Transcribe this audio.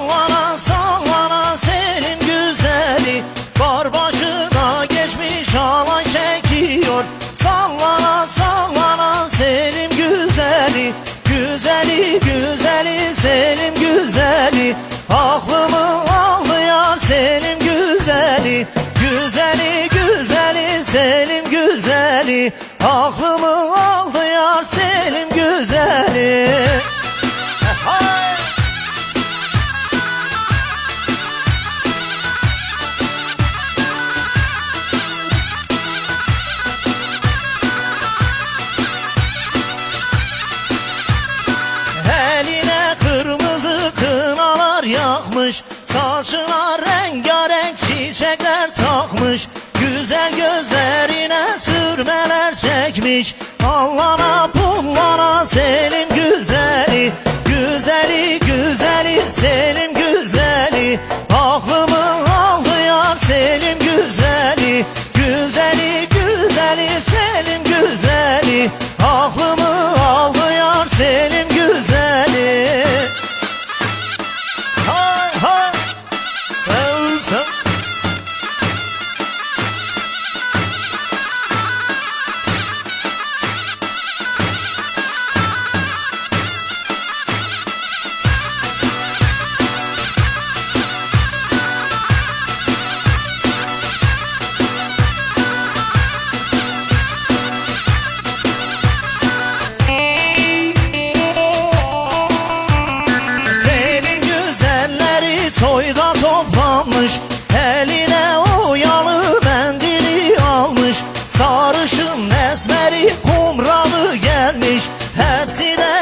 Sallana sallana senin güzeli. Kar başına geçmiş alay çekiyor. Sallana sallana senin güzeli. Güzeli güzeli senin güzeli. Aklımı ağlayan senin güzeli. Güzeli güzeli senin güzeli. Aklımı aldı yar senin güzeli. Saçına rengarenk çiçekler takmış Güzel gözlerine sürmeler çekmiş. Allana pullana Selim güzeli Güzeli güzeli Selim güzeli. Aklımı aldı ya Selim güzeli Güzeli güzeli Selim Toyda toplanmış Eline oyalı mendili almış. Sarışın esmeri kumralı gelmiş Hepsi de